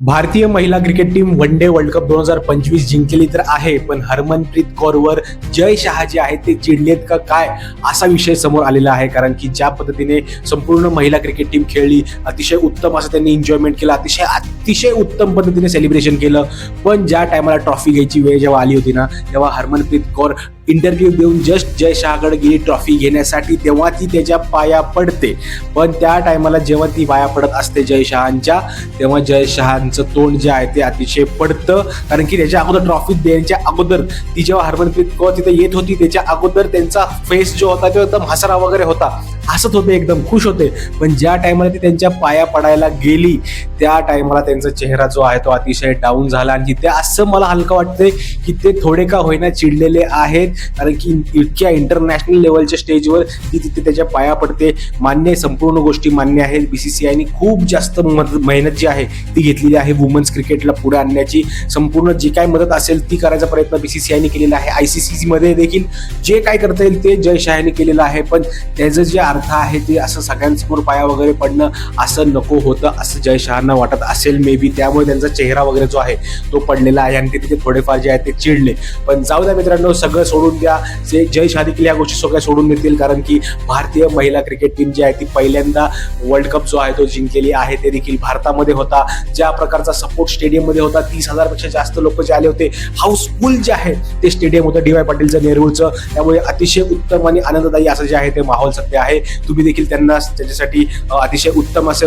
भारतीय महिला cricket team one day world cup दोन हजार पंचवीस जिंकलेली तर आहे पण हरमनप्रीत कौरवर जय शहा जे आहेत ते चिडलेत का काय असा विषय समोर आलेला आहे कारण की ज्या पद्धतीने संपूर्ण महिला क्रिकेट टीम खेळली अतिशय उत्तम असं त्यांनी एन्जॉयमेंट केलं अतिशय अतिशय उत्तम पद्धतीने सेलिब्रेशन केलं पण ज्या टायमाला ट्रॉफी घ्यायची वेळ जेव्हा आली होती ना तेव्हा हरमनप्रीत कौर इंटरव्ह्यू देऊन जस्ट जय शहाकडे गेली ट्रॉफी घेण्यासाठी तेव्हा ती त्याच्या पाया पडते. पण त्या टायमाला जेव्हा ती पाया पडत असते जय शहांच्या तेव्हा जय शहांचं तोंड जे आहे ते अतिशय पडतं. कारण की त्याच्या अगोदर ट्रॉफी देण्याच्या अगोदर ती जेव्हा हरमनप्रीत कौर तिथे येत होती त्याच्या अगोदर त्यांचा फेस जो होता तो एकदम हसरा वगैरे होता. हसत होते एकदम खुश होते. पण ज्या टायमाला ती त्यांच्या पाया पडायला गेली त्या टायमाला त्यांचा चेहरा जो आहे तो अतिशय डाऊन झाला. आणि ते असं मला हलकं वाटतंय की ते थोडे का होईना चिडलेले आहेत. कारण की इतक्या इंटरनॅशनल लेवलच्या स्टेजवर ती तिथे त्याच्या पाया पडते. मान्य आहे, संपूर्ण गोष्टी मान्य आहेत. बीसीसीआयने खूप जास्त मदत मेहनत जी आहे ती घेतलेली आहे वुमन्स क्रिकेटला पुढे आणण्याची. संपूर्ण जी काय मदत असेल ती करायचा प्रयत्न बी सी सी आयने केलेला आहे. आय सी सी मध्ये देखील जे काय करता येईल ते जय शहाने केलेलं आहे. पण त्याचं जे अर्थ आहे ते असं सगळ्यांसमोर पाया वगैरे पडणं असं नको होतं असं जय शहांना वाटत असेल मे बी त्यामुळे त्यांचा चेहरा वगैरे जो आहे तो पडलेला आहे. आणि ते तिथे थोडेफार जे आहे ते चिडले. पण जाऊ द्या मित्रांनो सगळं सोडून द्या. जे जय शहा देखील या गोष्टी सगळ्या सोडून देतील. कारण की भारतीय महिला क्रिकेट टीम जी आहे ती पहिल्यांदा वर्ल्ड कप जो आहे तो जिंकलेली आहे. ते देखील भारतामध्ये होता. ज्या प्रकारचा सपोर्ट स्टेडियममध्ये होता तीस हजारपेक्षा जास्त लोक जे आले होते. हाऊसफुल जे आहे ते स्टेडियम होतं. डी वाय पाटीलचं नेरूळचं. त्यामुळे अतिशय उत्तम आणि आनंददायी असं जे आहे ते माहोल सध्या आहे. तुम्ही देखील त्यांना त्याच्यासाठी अतिशय उत्तम असे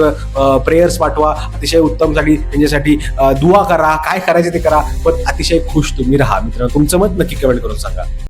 प्रेयर्स पाठवा. अतिशय उत्तमसाठी त्यांच्यासाठी दुवा करा. काय करायचे ते करा. पण अतिशय खुश तुम्ही राहा मित्रांनो. तुमचं मत नक्की कमेंट करून सांगा.